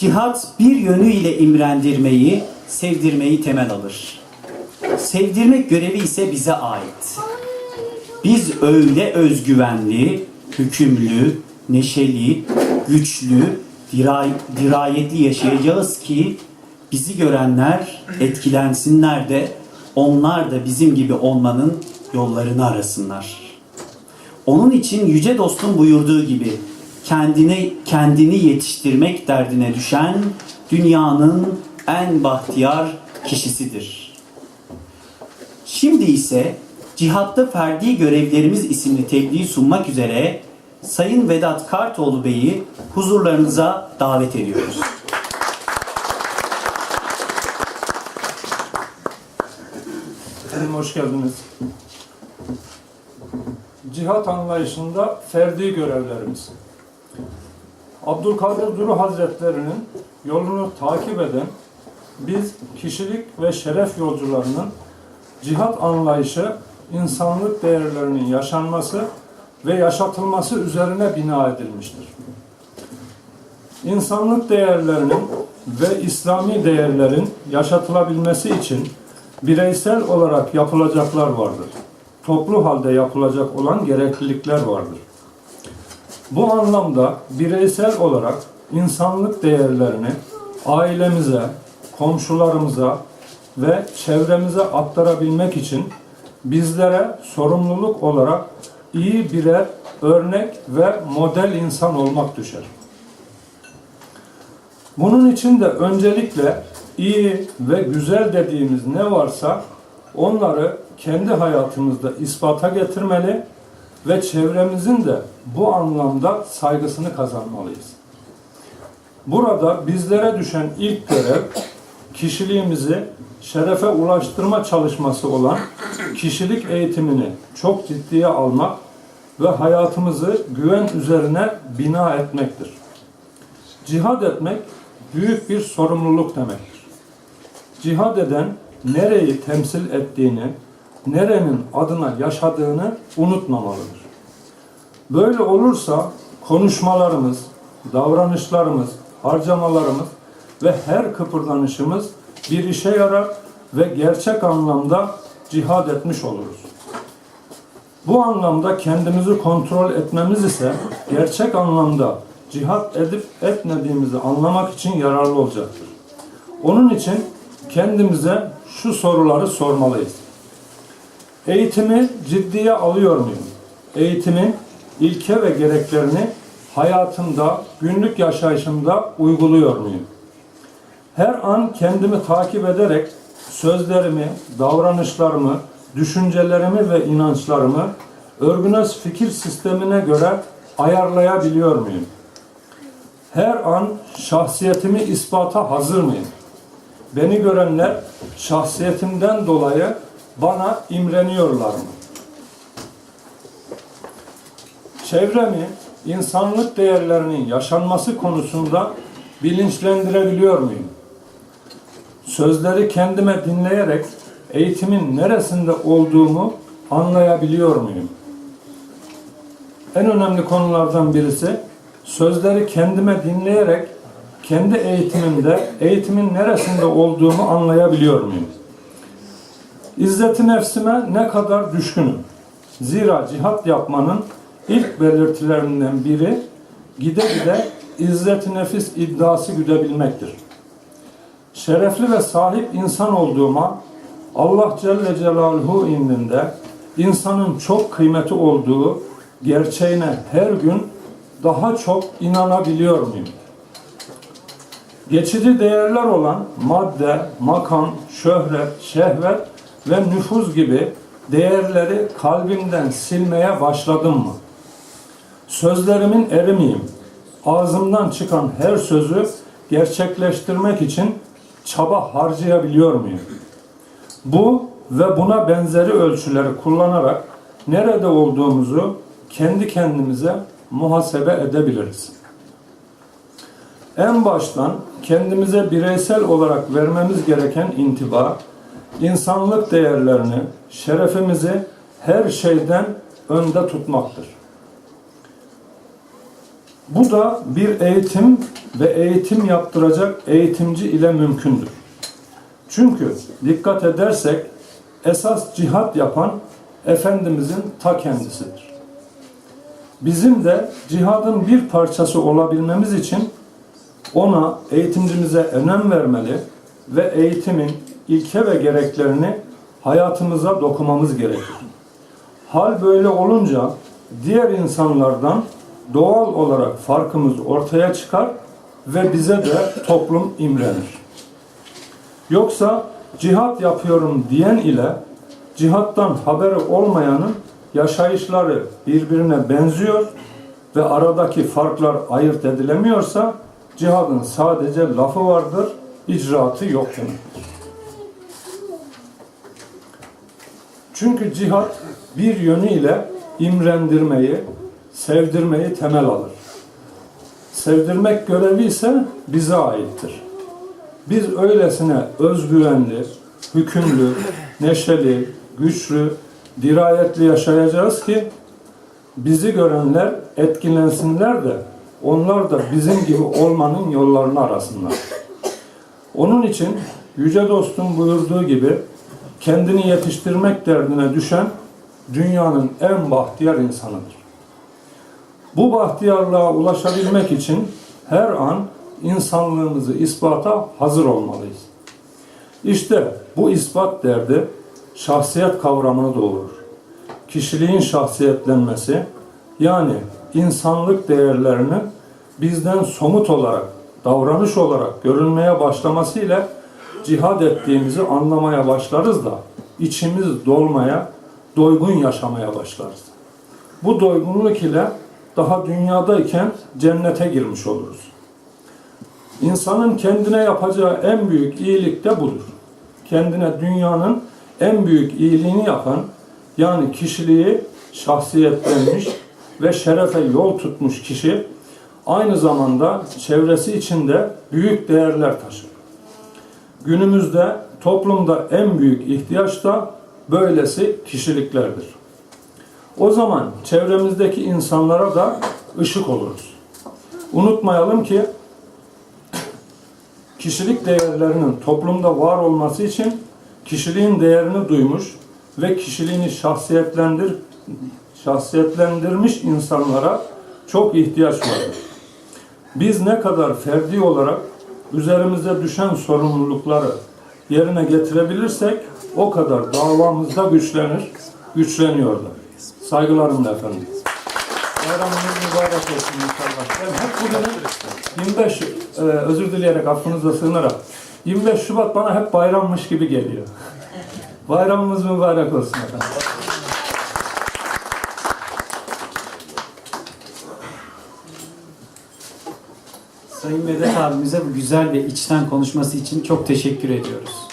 Cihat bir yönüyle imrendirmeyi, sevdirmeyi temel alır. Sevdirmek görevi ise bize ait. Biz öyle özgüvenli, hükümlü, neşeli, güçlü, diray- dirayetli yaşayacağız ki bizi görenler etkilensinler de onlar da bizim gibi olmanın yollarını arasınlar. Onun için yüce dostum buyurduğu gibi kendini kendini yetiştirmek derdine düşen dünyanın en bahtiyar kişisidir. Şimdi ise Cihatta Ferdi Görevlerimiz isimli tebliği sunmak üzere Sayın Vedat Kartoğlu Bey'i huzurlarınıza davet ediyoruz. Efendim hoş geldiniz. Cihat anlayışında ferdi görevlerimiz. Abdülkadir Duru Hazretlerinin yolunu takip eden biz kişilik ve şeref yolcularının cihat anlayışı insanlık değerlerinin yaşanması ve yaşatılması üzerine bina edilmiştir. İnsanlık değerlerinin ve İslami değerlerin yaşatılabilmesi için bireysel olarak yapılacaklar vardır. Toplu halde yapılacak olan gereklilikler vardır. Bu anlamda bireysel olarak insanlık değerlerini ailemize, komşularımıza ve çevremize aktarabilmek için bizlere sorumluluk olarak iyi birer örnek ve model insan olmak düşer. Bunun için de öncelikle iyi ve güzel dediğimiz ne varsa onları kendi hayatımızda ispata getirmeli ve çevremizin de bu anlamda saygısını kazanmalıyız. Burada bizlere düşen ilk görev kişiliğimizi şerefe ulaştırma çalışması olan kişilik eğitimini çok ciddiye almak ve hayatımızı güven üzerine bina etmektir. Cihad etmek büyük bir sorumluluk demektir. Cihad eden nereyi temsil ettiğini, nerenin adına yaşadığını unutmamalıdır. Böyle olursa konuşmalarımız, davranışlarımız, harcamalarımız ve her kıpırdanışımız bir işe yarar ve gerçek anlamda cihad etmiş oluruz. Bu anlamda kendimizi kontrol etmemiz ise gerçek anlamda cihat edip etmediğimizi anlamak için yararlı olacaktır. Onun için kendimize şu soruları sormalıyız. Eğitimi ciddiye alıyor muyum? Eğitimin ilke ve gereklerini hayatımda, günlük yaşayışımda uyguluyor muyum? Her an kendimi takip ederek sözlerimi, davranışlarımı, düşüncelerimi ve inançlarımı örgünöz fikir sistemine göre ayarlayabiliyor muyum? Her an şahsiyetimi ispata hazır mıyım? Beni görenler şahsiyetimden dolayı bana imreniyorlar mı? Çevremi insanlık değerlerinin yaşanması konusunda bilinçlendirebiliyor muyum? Sözleri kendime dinleyerek eğitimin neresinde olduğumu anlayabiliyor muyum? En önemli konulardan birisi sözleri kendime dinleyerek kendi eğitimimde eğitimin neresinde olduğumu anlayabiliyor muyum? İzzeti nefsime ne kadar düşkünüm. Zira cihat yapmanın ilk belirtilerinden biri gide gide izzeti nefis iddiası güdebilmektir. Şerefli ve sahip insan olduğuma Allah Celle Celaluhu indinde insanın çok kıymeti olduğu gerçeğine her gün daha çok inanabiliyor muyum? Geçici değerler olan madde, makam, şöhret, şehvet ve nüfuz gibi değerleri kalbimden silmeye başladım mı? Sözlerimin eri miyim? Ağzımdan çıkan her sözü gerçekleştirmek için çaba harcayabiliyor muyum? Bu ve buna benzeri ölçüleri kullanarak nerede olduğumuzu kendi kendimize muhasebe edebiliriz. En baştan kendimize bireysel olarak vermemiz gereken intiba, insanlık değerlerini, şerefimizi her şeyden önde tutmaktır. Bu da bir eğitim ve eğitim yaptıracak eğitimci ile mümkündür. Çünkü dikkat edersek esas cihat yapan Efendimizin ta kendisidir. Bizim de cihadın bir parçası olabilmemiz için ona eğitimcimize önem vermeli ve eğitimin ilke ve gereklerini hayatımıza dokumamız gerekir. Hal böyle olunca diğer insanlardan doğal olarak farkımız ortaya çıkar ve bize de toplum imrenir. Yoksa cihat yapıyorum diyen ile cihattan haberi olmayanın yaşayışları birbirine benziyor ve aradaki farklar ayırt edilemiyorsa cihadın sadece lafı vardır, icraatı yok demektir. Çünkü cihat bir yönüyle imrendirmeyi, sevdirmeyi temel alır. Sevdirmek görevi ise bize aittir. Biz öylesine özgüvenli, hükümlü, neşeli, güçlü, dirayetli yaşayacağız ki bizi görenler etkilensinler de onlar da bizim gibi olmanın yollarını arasınlar. Onun için Yüce Dostum buyurduğu gibi kendini yetiştirmek derdine düşen dünyanın en bahtiyar insanıdır. Bu bahtiyarlığa ulaşabilmek için her an insanlığımızı ispata hazır olmalıyız. İşte bu ispat derdi şahsiyet kavramını doğurur. Kişiliğin şahsiyetlenmesi yani insanlık değerlerini bizden somut olarak, davranış olarak görünmeye başlamasıyla cihad ettiğimizi anlamaya başlarız da içimiz dolmaya, doygun yaşamaya başlarız. Bu doygunluk ile daha dünyadayken cennete girmiş oluruz. İnsanın kendine yapacağı en büyük iyilik de budur. Kendine dünyanın en büyük iyiliğini yapan, yani kişiliği şahsiyetlenmiş ve şerefe yol tutmuş kişi, aynı zamanda çevresi içinde büyük değerler taşır. Günümüzde toplumda en büyük ihtiyaç da böylesi kişiliklerdir. O zaman çevremizdeki insanlara da ışık oluruz. Unutmayalım ki kişilik değerlerinin toplumda var olması için kişiliğin değerini duymuş ve kişiliğini şahsiyetlendir şahsiyetlendirmiş insanlara çok ihtiyaç vardır. Biz ne kadar ferdi olarak üzerimize düşen sorumlulukları yerine getirebilirsek o kadar davamızda güçlenir, güçleniyor da. Saygılarımla efendim. Bayramınız mübarek olsun inşallah. Ben hep bugünü 25, e, özür dileyerek affınıza sığınarak 25 Şubat bana hep bayrammış gibi geliyor. Bayramımız mübarek olsun efendim. Sayın Vedat abimize bu güzel ve içten konuşması için çok teşekkür ediyoruz.